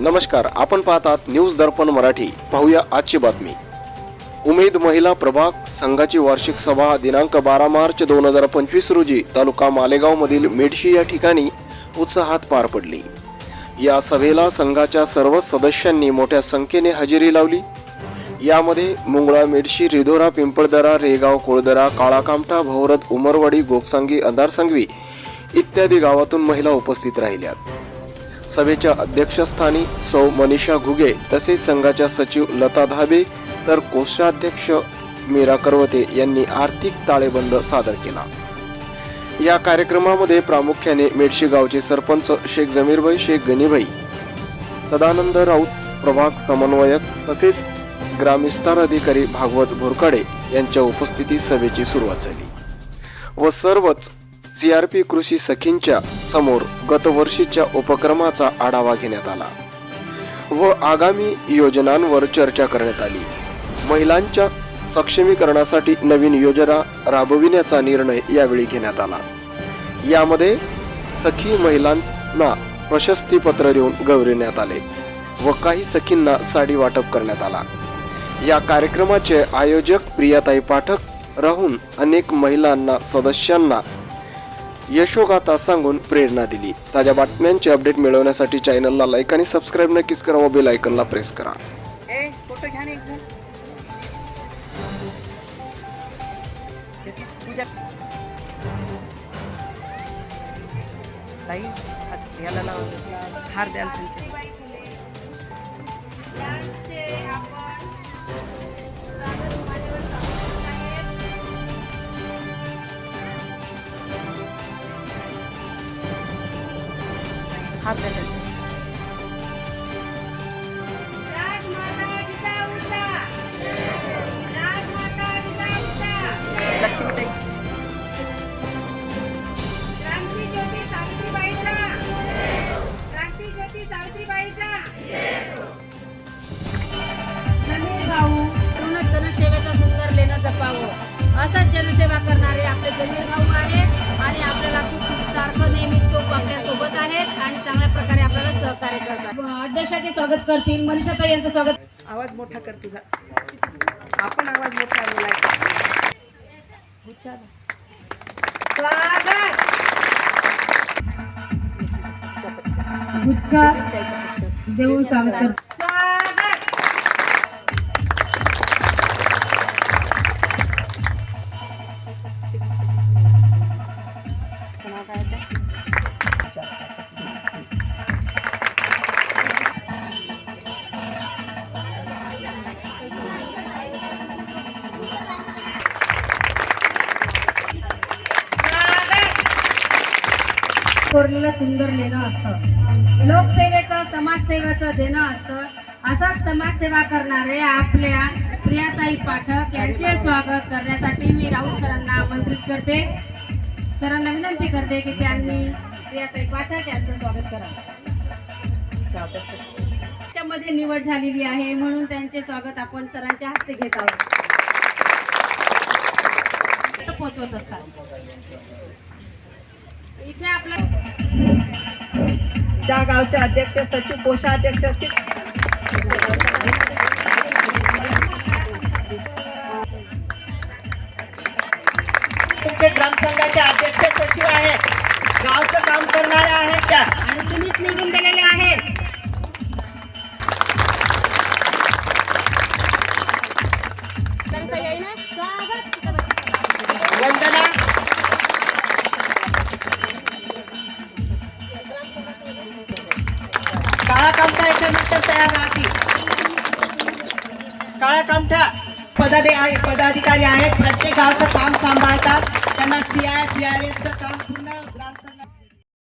नमस्कार आपण पाहतात न्यूज दर्पण मराठी. पाहूया आजची बातमी. उमेद महिला प्रभाग संघाची वार्षिक सभा दिनांक बारा मार्च दोन हजार पंचवीस रोजी तालुका मालेगाव मधील मेडशी या ठिकाणी उत्साहात पार पडली. या सभेला संघाच्या सर्व सदस्यांनी मोठ्या संख्येने हजेरी लावली. यामध्ये मुंगळा मेडशी रिधोरा पिंपळदरा रेगाव कोळदरा काळाकामठा भोवरत उमरवाडी गोपसांगी अंधारसांगवी इत्यादी गावातून महिला उपस्थित राहिल्यात. सभेच्या अध्यक्षस्थानी सौ मनीषा घुगे तसेच संघाच्या सचिव लता धाबे तर कोषाध्यक्ष मीरा करवते यांनी आर्थिक ताळेबंद सादर केला. या कार्यक्रमामध्ये प्रामुख्याने मेडशी गावचे सरपंच शेख जमीरभाई शेख गनीभाई सदानंद राऊत प्रभाग समन्वयक तसेच ग्रामविस्तार अधिकारी भागवत भोरकडे यांच्या उपस्थितीत सभेची सुरुवात झाली व सर्वच सीआरपी कृषी सखींच्या समोर गतवर्षीच्या उपक्रमाचा आढावा घेण्यात आला व आगामी योजनांवर चर्चा करण्यात आली. महिलांच्या सक्षमीकरणासाठी नवीन योजना राबविण्याचा निर्णय यावेळी घेण्यात आला. यामध्ये सखी महिलांना प्रशस्तीपत्र देऊन गौरविण्यात आले व काही सखींना साडी वाटप करण्यात आला. या कार्यक्रमाचे आयोजक प्रियाताई पाठक राहून अनेक महिलांना सदस्यांना यशोगाथा सांगून प्रेरणा दिली. ताज्या बातम्यांचे अपडेट मिळवण्यासाठी चॅनलला लाईक आणि सबस्क्राईब नक्कीच करा व बेल आयकनला प्रेस करा. ए फोटो घ्या ना एक जण. त्याची पूजा ताई याला लावा. हार द्याल तुमच्या happening असंच जनसेवा करणारे आपले जमीर भाऊ आहेत आणि आपल्याला खूप सारखं नेहमी चोख आपल्यासोबत आहेत आणि चांगल्या प्रकारे आपल्याला सहकार्य करतात. अध्यक्षाचे स्वागत करतील. मनीषाताई यांचं स्वागत. आवाज मोठा कर तुझा. आपण आवाज मोठा आलेला आहे. उच्चार. स्वागत. देऊन स्वागत कोरलेलं सुंदर लेणं असतं. लोकसेवेचं समाजसेवेचं देणं असतं. असाच समाजसेवा करणारे आपल्या प्रियाताई पाठक यांचे स्वागत करण्यासाठी मी राहुल सरांना आमंत्रित करते. सरांना विनंती करते की त्यांनी प्रियाताई पाठक यांचं स्वागत करावं त्याच्यामध्ये निवड झालेली आहे म्हणून त्यांचे स्वागत आपण सरांच्या हस्ते घेत आहोत. पोचवत असतात. इथे आपलं ज्या गावचे अध्यक्ष सचिव कोषाध्यक्ष असतील. तुमचे ग्रामसंघाचे अध्यक्ष सचिव आहेत. गावचं काम करणारे आहेत त्या. आणि तुम्हीच निवडून दिलेले आहेत. कामठा तयार राहतील. काळा कामठा पदाधि पदाधिकारी आहेत. प्रत्येक गावचं काम सांभाळतात. त्यांना सी आय पी आर एफचं काम पूर्ण